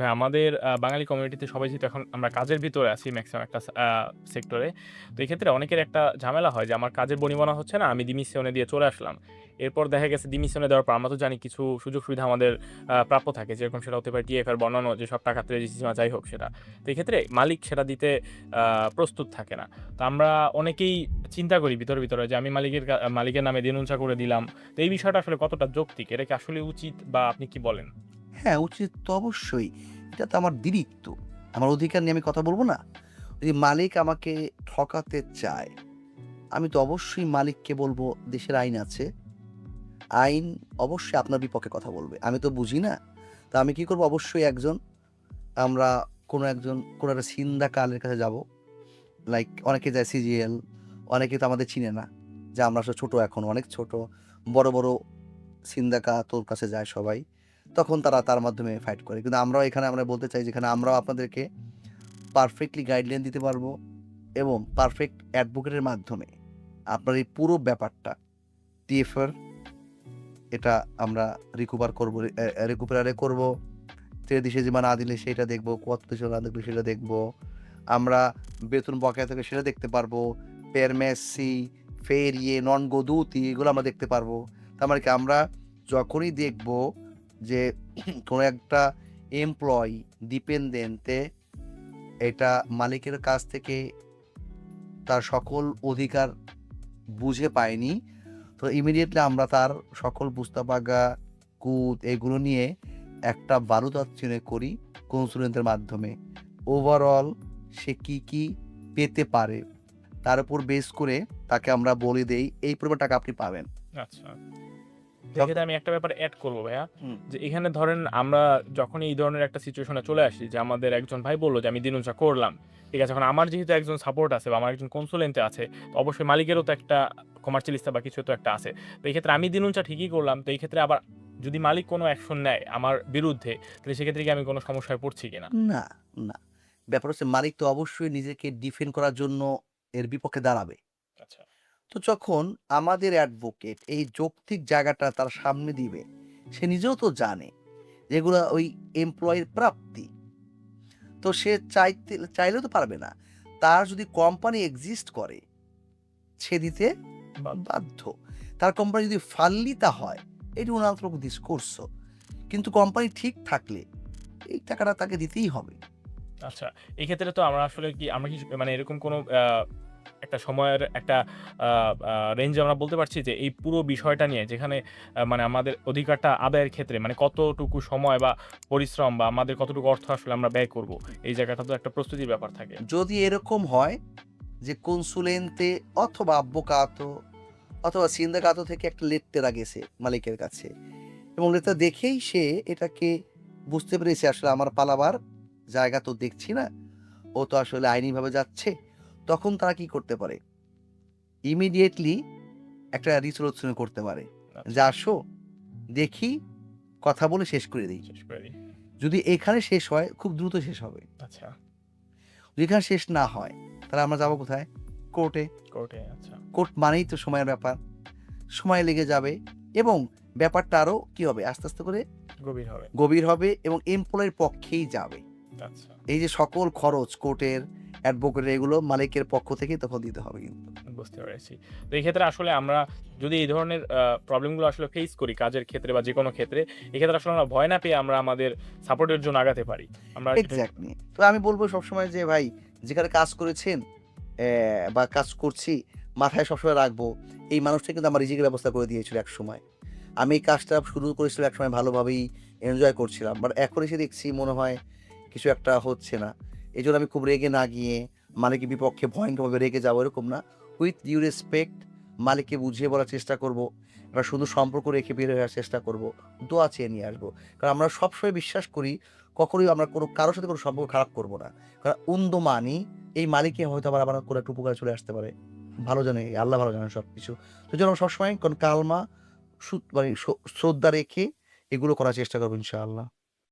ভাই আমাদের বাঙালি কমিউনিটিতে সবাই যেহেতু এখন আমরা কাজের ভিতরে আছি ম্যাক্সিমাম একটা সেক্টরে। তো এক্ষেত্রে অনেকের একটা ঝামেলা হয় যে আমার কাজের বনিবনা হচ্ছে না, আমি ডিমিসিওনে দিয়ে চলে আসলাম। এরপর দেখা গেছে ডিমিসিওনে দেওয়ার পর আমরা তো জানি কিছু সুযোগ সুবিধা আমাদের প্রাপ্য থাকে। যেরকম সেটা হতে পারে টিএফআর বর্ণানো যেসব টাকা রেজিস্ট্রি বা যাই হোক সেটা। তো এক্ষেত্রে মালিক সেটা দিতে প্রস্তুত থাকে না। তো আমরা অনেকেই চিন্তা করি ভিতরে, ভিতরে যে আমি মালিকের মালিকের নামে দিনুনচা করে দিলাম। তো এই বিষয়টা আসলে কতটা যৌক্তিক? এটা কি আসলে উচিত বা আপনি কি বলেন? হ্যাঁ, উচিত তো অবশ্যই। এটা তো আমার দিরিক্ত। আমার অধিকার নিয়ে আমি কথা বলব না? যদি মালিক আমাকে ঠকাতে চায়, আমি তো অবশ্যই মালিককে বলব দেশের আইন আছে। আইন অবশ্যই আপনার বিপক্ষে কথা বলবে। আমি তো বুঝি না। তা আমি কি করব অবশ্যই একজন আমরা কোনো একজন কোনো একটা সিন্দা কালের কাছে যাব। লাইক অনেকে যায় সিজিএল, অনেকে তো আমাদের চিনে না। যে আমরা আসলে ছোট এখনও অনেক ছোট। বড়, বড় সিন্দাকা তোর কাছে যায় সবাই। তখন তারা তার মাধ্যমে ফাইট করে। কিন্তু আমরাও এখানে আমরা বলতে চাই যেখানে আমরাও আপনাদেরকে পারফেক্টলি গাইডলাইন দিতে পারব এবং পারফেক্ট অ্যাডভোকেটের মাধ্যমে আপনার এই পুরো ব্যাপারটা টিএফআর এটা আমরা রিকভার করব রিকুপারে করব। ত্রেদিশে সীমা না দিলে সেটা দেখব, কত দেশে না দেখলে সেটা দেখব। আমরা বেতন বকেয়া থেকে সেটা দেখতে পারব। পেরমেসি, ফেরিয়ে, নন গোদুতি এগুলো আমরা দেখতে পারব। তার মানে কি আমরা যখনই দেখব যে কোনো একটা এমপ্লয়ি ডিপেন্ডেন্টে এটা মালিকের কাছ থেকে তার সকল অধিকার বুঝে পায়নি। তো ইমিডিয়েটলি আমরা তার সকল পুস্তাপাগা, কুত এগুলো নিয়ে একটা বারুদাচ্ছিন্ন করি কনসুলেন্টের মাধ্যমে। ওভারঅল সে কি, কি পেতে পারে তার উপর বেস করে তাকে আমরা বলে দেই এই পরিমাণ টাকা আপনি পাবেন। আচ্ছা। এক্ষেত্রে আমি একটা ব্যাপার এড করব ভাইয়া। যে এখানে ধরেন আমরা যখন এই ধরনের একটা সিচুয়েশন চলে আসি যে আমাদের একজন ভাই বলল যে আমি দিনুনচা করলাম। ঠিক আছে? এখন আমার যেহেতু একজন সাপোর্ট আছে বা আমার একজন কনসুলেন্টে আছে, তো অবশ্যই মালিকেরও তো একটা কমার্শিয়ালিস্টটা বা কিছু তো একটা আছে। তো এই ক্ষেত্রে আমি দিনুনচা ঠিকই করলাম। তো এই ক্ষেত্রে আবার যদি মালিক কোনো অ্যাকশন নেয় আমার বিরুদ্ধে, তাহলে সেক্ষেত্রে কি আমি কোনো সমস্যায় পড়ছি কিনা? না, না। ব্যাপার হচ্ছে মালিক তো অবশ্যই নিজেকে ডিফেন্ড করার জন্য এর বিপক্ষে দাঁড়াবে। তো যখন আমাদের অ্যাডভোকেট এই যৌক্তিক জায়গাটা তার সামনে দিবে, সে নিজেও তো জানে যে এগুলা ওই এমপ্লয়ির প্রাপ্তি। তো সে চাইতে চাইলেও তো পারবে না। তার যদি কোম্পানি এক্সিস্ট করে, সে দিতে বাধ্য। তার কোম্পানি যদি ফাল্লিতা হয়, এটা উনাত্মক ডিসকোর্স। কিন্তু কোম্পানি ঠিক থাকলে এই টাকাটা তাকে দিতেই হবে। আচ্ছা। এক্ষেত্রে তো আমরা আসলে কি আমরা কি মানে এরকম কোনো একটা সময়ের একটা রেঞ্জ আমরা বলতে পারছি যে এই পুরো বিষয়টা নিয়ে যেখানে মানে আমাদের অধিকারটা আদায়ের ক্ষেত্রে মানে কতটুকু সময় বা পরিশ্রম বা আমাদের কতটুকু অর্থ আসলে আমরা ব্যয় করব। এই জায়গাটা তো একটা প্রস্তুতির ব্যাপার থাকে। যদি এরকম হয় যে কনসুলেন্তে অথবা আব্বোকাতো অথবা সিন্দাকাতো থেকে একটা লেত্তেরা গেছে মালিকের কাছে এবং লেত্তেরা দেখেই সে এটাকে বুঝতে পেরেছে আসলে আমার পালাবার জায়গা তো দেখছি না। ও তো আসলে আইনিভাবে যাচ্ছে। তখন তারা কি করতে পারে? ইমিডিয়েটলি একটা রিসোলিউশন করতে পারে। আচ্ছা। যে আসো দেখি কথা বলে শেষ করে দেই। যদি এখানে শেষ হয় খুব দ্রুত শেষ হবে। আচ্ছা। যদি এখানে শেষ না হয় তাহলে আমরা যাব কোথায়? কোর্টে। কোর্টে আচ্ছা। কোর্ট মানেই তো সময়ের ব্যাপার। সময় লেগে যাবে এবং ব্যাপারটা আরও কি হবে? আস্তে, আস্তে করে গভীর হবে। গভীর হবে এবং এমপ্লয়ের পক্ষেই যাবে। আচ্ছা। এই যে সকল খরচ কোর্টের, অ্যাডভোকেটের এগুলো মালিকের পক্ষ থেকেই তখন দিতে হবে কিন্তু। বুঝতে পেরেছি। তো এই ক্ষেত্রে আসলে আমরা যদি এই ধরনের প্রবলেমগুলো আসলে ফেস করি কাজের ক্ষেত্রে বা যেকোনো ক্ষেত্রে, এক্ষেত্রে আসলে আমরা ভয় না পেয়ে আমরা আমাদের সাপোর্টের জন্য আগাতে পারি। আমরা এটা এক্সাক্টলি। তো আমি বলব সবসময় যে ভাই যেখানে কাজ করেছেন বা কাজ করছি মাথায় সবসময় রাখব এই মানুষটা কিন্তু আমার রিজিকের ব্যবস্থা করে দিয়েছিল এক সময় আমি এই কাজটা শুরু করেছিলাম এক সময় ভালোভাবেই এনজয় করছিলাম। বাট এখন এসে দেখছি মনে হয় কিছু একটা হচ্ছে না। এজন্য আমি খুব রেগে না গিয়ে মালিকের বিপক্ষে ভয়ঙ্করভাবে রেগে যাব, এরকম না। উইথ ডিউ রেসপেক্ট মালিককে বুঝিয়ে বলার চেষ্টা করব। একটা সুন্দর সম্পর্ক রেখে বের হয়ে চেষ্টা করব। দোয়া চেয়ে নিয়ে আসব। কারণ আমরা সবসময় বিশ্বাস করি, কখনোই আমরা কোনো, কারোর সাথে কোনো সম্পর্ক খারাপ করব না। কারণ উন্দ মানি, এই মালিকে হয়তো আবার আমার কোনো একটা উপকারে চলে আসতে পারে। ভালো জানে, আল্লাহ ভালো জানেন সবকিছু। তো যেন সবসময় কারণ কালমা মানে শ্রদ্ধা রেখে এগুলো করার চেষ্টা করব ইনশাআল্লাহ।